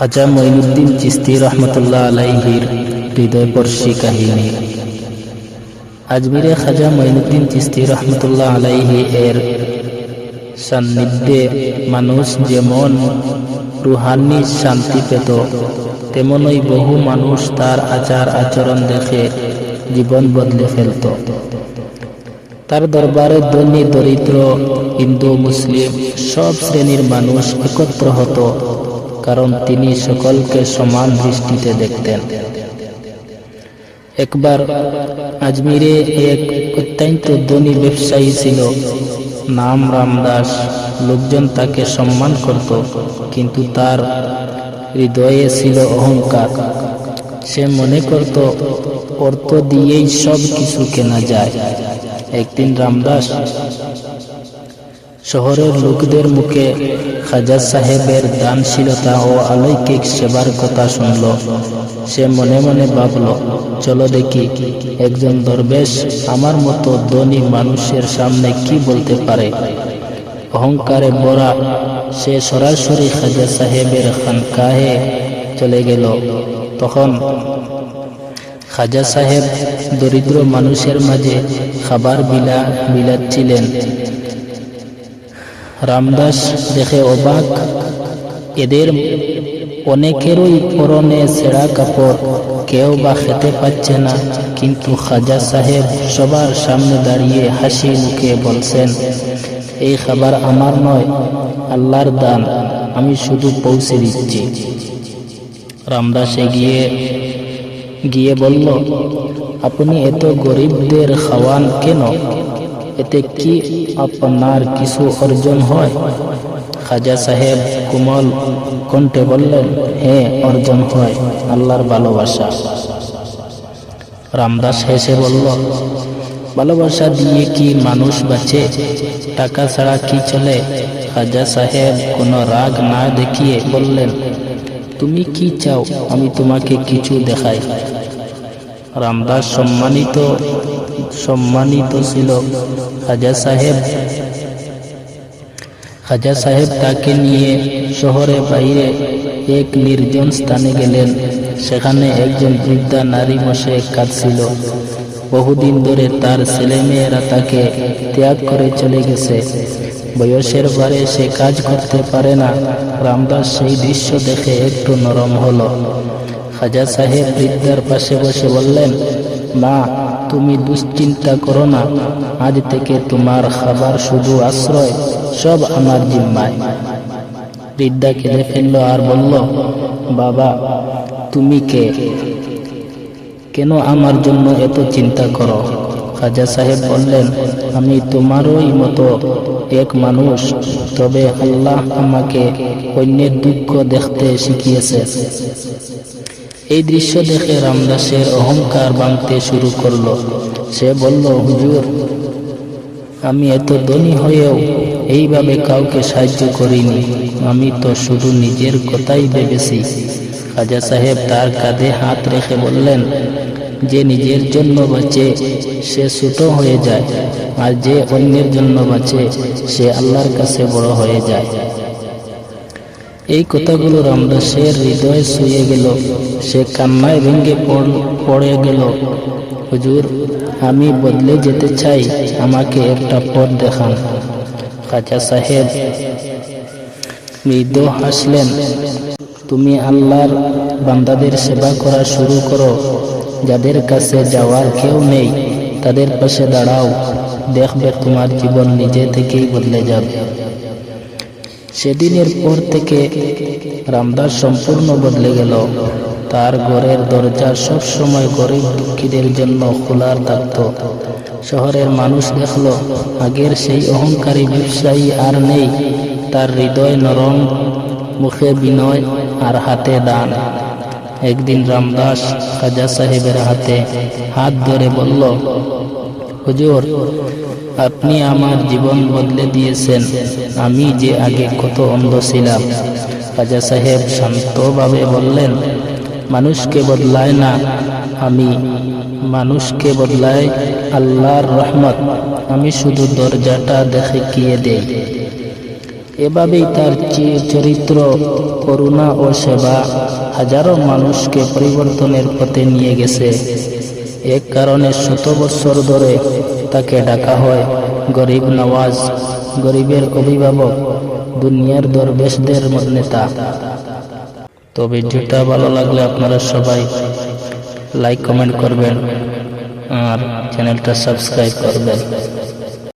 খাজা মঈনুদ্দিন চিস্তি রহমতুল্লাহ আলাইহির হৃদয়বর্ষী কাহিনী। আজমিরে খাজা মঈনুদ্দিন চিস্তি রহমতুল্লাহ আলাইহি এর সান্নিধ্যে মানুষ যেমন রুহানি শান্তি পেত, তেমনই বহু মানুষ তার আচার আচরণ দেখে জীবন বদলে ফেলত। তার দরবারে ধনী, দরিদ্র, হিন্দু, মুসলিম সব শ্রেণির মানুষ একত্র হতো। কারণ তিনি সকলকে সমান দৃষ্টিতে দেখতেন। একবার আজমিরে এক অত্যন্ত ধনী ব্যবসায়ী ছিল, নাম রামদাস। লোকজন তাকে সম্মান করত, কিন্তু তার হৃদয়ে ছিল অহংকার। সে মনে করত, অর্থ দিয়েই সব কিছু কেনা যায়। একদিন রামদাস শহরের লোকদের মুখে খাজা সাহেবের দানশীলতা ও আলৌকিক সেবার কথা শুনল। সে মনে মনে ভাবল, চলো দেখি, একজন দরবেশ আমার মতো ধনী মানুষের সামনে কি বলতে পারে? অহংকারে বড়া সে সরাসরি খাজা সাহেবের খানকাহে চলে গেল। তখন খাজা সাহেব দরিদ্র মানুষের মাঝে খাবার বিলা বিলাচ্ছিলেন। রামদাস দেখে অবাক। এদের অনেকেরই পরনে ছেঁড়া কাপড়, কেউ বা খেতে পাচ্ছে না। কিন্তু খাজা সাহেব সবার সামনে দাঁড়িয়ে হাসি মুখে বলছেন, এই খাবার আমার নয়, আল্লাহর দান, আমি শুধু পৌঁছে দিচ্ছি। রামদাস এগিয়ে গিয়ে বলল, আপনি এত গরিবদের খাওয়ান কেন? এতে কি আপনার কিছু অর্জন হয়? খাজা সাহেব কোমল কণ্ঠে বললেন হ্যাঁ অর্জন হয়, আল্লাহর ভালোবাসা। রামদাস হেসে বলল, ভালোবাসা দিয়ে কি মানুষ বাঁচে? টাকা ছাড়া কি চলে? খাজা সাহেব কোনো রাগ না দেখিয়ে বললেন, তুমি কি চাও আমি তোমাকে কিছু দেখাই? রামদাস সম্মানিত সম্মানিত ছিল। খাজা সাহেব খাজা সাহেব তাকে নিয়ে শহরে বাইরে এক নির্জন স্থানে গেলেন। সেখানে একজন বৃদ্ধা নারী বসে কাঁদছিল। বহুদিন ধরে তার ছেলেমেয়েরা তাকে ত্যাগ করে চলে গেছে। বয়সের বারে সে কাজ করতে পারে না। রামদাস সেই দৃশ্য দেখে একটু নরম হলো। খাজা সাহেব বৃদ্ধার পাশে বসে বললেন, মা তুমি দুশ্চিন্তা করো না। আজ থেকে তোমার খাবার শুধু আশ্রয়, সব আমার জিম্মায়। বৃদ্ধা কেঁদে ফেলল আর বলল, বাবা, তুমি কে? কেন আমার জন্য এত চিন্তা করো? খাজা সাহেব বললেন, আমি তোমারই মতো এক মানুষ, তবে আল্লাহ আমাকে অন্যের দুঃখ দেখতে শিখিয়েছে। এই দৃশ্য দেখে রামদাসের অহংকার ভাঙতে শুরু করল। সে বলল, হুজুর, আমি এত ধনী হয়েও এইভাবে কাউকে সাহায্য করিনি। আমি তো শুধু নিজের কথাই ভেবেছি। খাজা সাহেব তার কাঁধে হাত রেখে বললেন, যে নিজের জন্য বাঁচে, সে ছোট হয়ে যায়, আর যে অন্যের জন্য বাঁচে, সে আল্লাহর কাছে বড় হয়ে যায়। এই কথাগুলো রামদাসের হৃদয়ে শুয়ে গেল। সে কান্নায় ভেঙে পড়ে গেল। হুজুর, আমি বদলে যেতে চাই, আমাকে একটা পথ দেখান। খাজা সাহেব মৃদু হাসলেন, তুমি আল্লাহর বান্দাদের সেবা করা শুরু করো। যাদের কাছে যাওয়ার কেউ নেই, তাদের পাশে দাঁড়াও। দেখবে তোমার জীবন নিজে থেকেই বদলে যাবে। সেদিনের পর থেকে রামদাস সম্পূর্ণ বদলে গেল। তার ঘরের দরজা সব সময় গরিব দুঃখীদের জন্য খোলার থাকত শহরের মানুষ দেখল, আগের সেই অহংকারী ব্যবসায়ী আর নেই। তার হৃদয় নরম, মুখে বিনয় আর হাতে দান। একদিন রামদাস খাজা সাহেবের হাতে হাত ধরে বলল হুজুর, আপনি আমার জীবন বদলে দিয়েছেন। আমি যে আগে কত অন্ধ ছিলাম, রাজা সাহেব শান্তভাবে বললেন, মানুষকে বদলায় না, আমি মানুষকে বদলায় আল্লাহর রহমত। আমি শুধু দরজাটা দেখে গিয়ে দেই। এভাবেই তার চরিত্র, করুণা ও সেবা হাজারো মানুষকে পরিবর্তনের পথে নিয়ে গেছে। এক কারণে শত বৎসর ধরে তাকে ডাকা হয় গরিব নওয়াজ, গরিবের অভিভাবক, দুনিয়ার দরবেশদের নেতা। তো ভিডিওটা ভালো লাগলে আপনারা সবাই লাইক, কমেন্ট করবেন আর চ্যানেলটা সাবস্ক্রাইব করবেন।